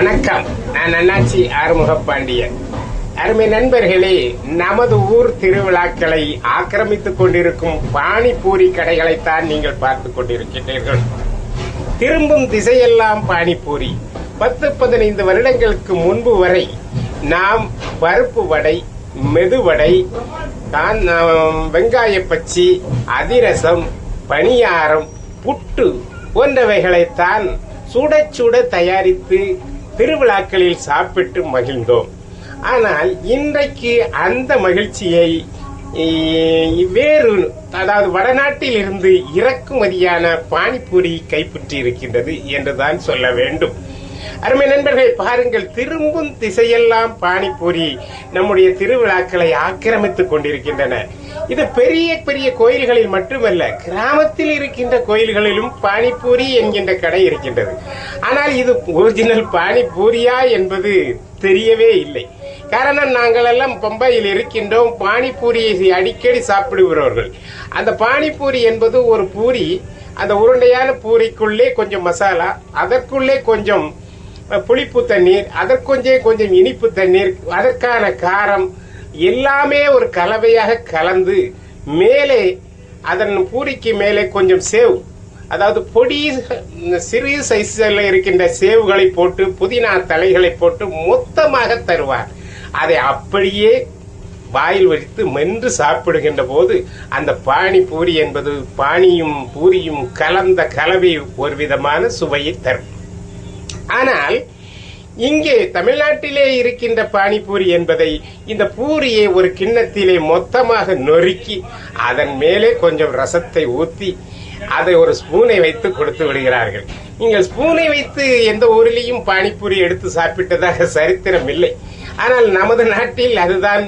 வணக்கம். நான் அண்ணாச்சி ஆறுமுக பாண்டியன் அருமை நண்பர்களே நமது ஊர் திருவிழாக்களை ஆக்கிரமித்துக் கொண்டிருக்கும் பானிபூரி கடைகளைத்தான் நீங்கள் பார்த்துக் கொண்டிருக்கின்றீர்கள். திரும்பும் திசையெல்லாம் பானிபூரி. பத்து பதினைந்து வருடங்களுக்கு முன்பு வரை நாம் பருப்பு வடை மெதுவடை தான் வெங்காய பச்சி அதிரசம் பணியாரம் புட்டு போன்றவைகளைத்தான் சுட சுட தயாரித்து திருவிழாக்களில் சாப்பிட்டு மகிழ்ந்தோம். ஆனால் இன்றைக்கு அந்த மகிழ்ச்சியை வேறு அதாவது வடநாட்டில் இருந்து இறக்குமதியான பானிபூரி கைப்பற்றி இருக்கின்றது என்றுதான் சொல்ல வேண்டும். அருமை நண்பர்கள் பாருங்கள் திரும்பும் திசையெல்லாம் பானிபூரி நம்முடைய திருவிழாக்களை ஆக்கிரமித்துக் கொண்டிருக்கின்றன. இது பெரிய பெரிய கோயில்களில் மட்டுமல்ல கிராமத்தில் இருக்கின்ற கோயில்களிலும் பானிபூரி என்கின்ற கடை இருக்கின்றது. ஆனால் இது ஒரிஜினல் பானிபூரியா என்பது தெரியவே இல்லை. காரணம் நாங்கள் எல்லாம் பம்பாயில் இருக்கின்றோம் பானிபூரியை அடிக்கடி சாப்பிடுகிறவர்கள். அந்த பானிபூரி என்பது ஒரு பூரி அந்த உருண்டையான பூரிக்குள்ளே கொஞ்சம் மசாலா அதற்குள்ளே கொஞ்சம் புளிப்பு தண்ணீர் அதற்கொஞ்சே கொஞ்சம் இனிப்பு தண்ணீர் அதற்கான காரம் எல்லாமே ஒரு கலவையாக கலந்து மேலே அதன் பூரிக்கு மேலே கொஞ்சம் சேவ். அதாவது பொடி சிறு சைஸில் இருக்கின்ற சேவுகளை போட்டு புதினா தலைகளை போட்டு மொத்தமாக தருவார். அதை அப்படியே வாயில் வைத்து மென்று சாப்பிடுகின்ற போது அந்த பானி பூரி என்பது பானியும் பூரியும் கலந்த கலவை ஒரு விதமான சுவையை தரும். ஆனால் இங்கே தமிழ்நாட்டிலே இருக்கின்ற பானிபூரி என்பதை இந்த பூரியை ஒரு கிண்ணத்திலே மொத்தமாக நொறுக்கி அதன் மேலே கொஞ்சம் ரசத்தை ஊத்தி அதை ஒரு ஸ்பூனை வைத்து கொடுத்து விடுகிறார்கள். நீங்கள் ஸ்பூனை வைத்து எந்த ஊரிலேயும் பானிபூரி எடுத்து சாப்பிட்டதாக சரித்திரம் இல்லை. ஆனால் நமது நாட்டில் அதுதான்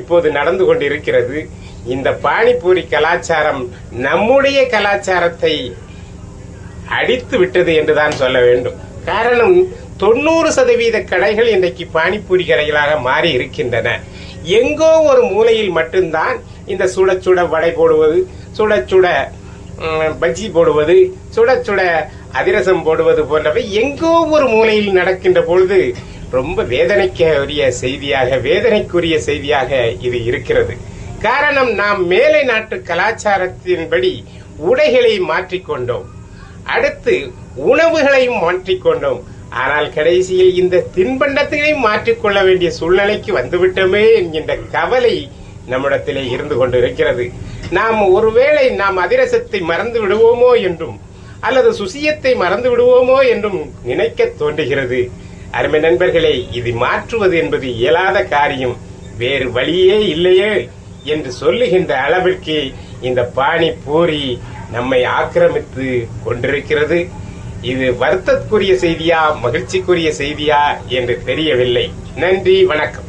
இப்போது நடந்து கொண்டிருக்கிறது. இந்த பானிபூரி கலாச்சாரம் நம்முடைய கலாச்சாரத்தை அடித்து விட்டது என்றுதான் சொல்ல வேண்டும். காரணம் தொண்ணூறு சதவீத கடைகள் இன்றைக்கு பானிபூரி கடைகளாக மாறி இருக்கின்றன. எங்கோ ஒரு மூலையில் மட்டும்தான் இந்த சுட சுட வடை போடுவது சுட சுட பஜ்ஜி போடுவது சுட சுட அதிரசம் போடுவது போன்றவை எங்கோ ஒரு மூலையில் நடக்கின்ற பொழுது ரொம்ப வேதனைக்குரிய செய்தியாக வேதனைக்குரிய செய்தியாக இது இருக்கிறது. காரணம் நாம் மேலை நாட்டு கலாச்சாரத்தின்படி உடைகளை மாற்றிக்கொண்டோம். அடுத்து உணவுகளையும் மாற்றிக்கொண்டோம். ஆனால் கடைசியில் இந்த தின்பண்டத்தையும் மாற்றிக்கொள்ள வேண்டிய சூழ்நிலைக்கு வந்துவிட்டோமே என்கின்ற கவலை நம்மிடத்திலே இருந்து கொண்டு இருக்கிறது நாம் ஒருவேளை நாம் அதிரசத்தை மறந்து விடுவோமோ என்றும் அல்லது சுசியத்தை மறந்து விடுவோமோ என்றும் நினைக்க தோன்றுகிறது. அருமை நண்பர்களே இது மாற்றுவது என்பது இயலாத காரியம். வேறு வழியே இல்லையே என்று சொல்லுகின்ற அளவிற்கு இந்த பானி பூரி நம்மை ஆக்கிரமித்து கொண்டிருக்கிறது. இது வருத்தத்துக்குரிய செய்தியா மகிழ்ச்சிக்குரிய செய்தியா என்று தெரியவில்லை. நன்றி வணக்கம்.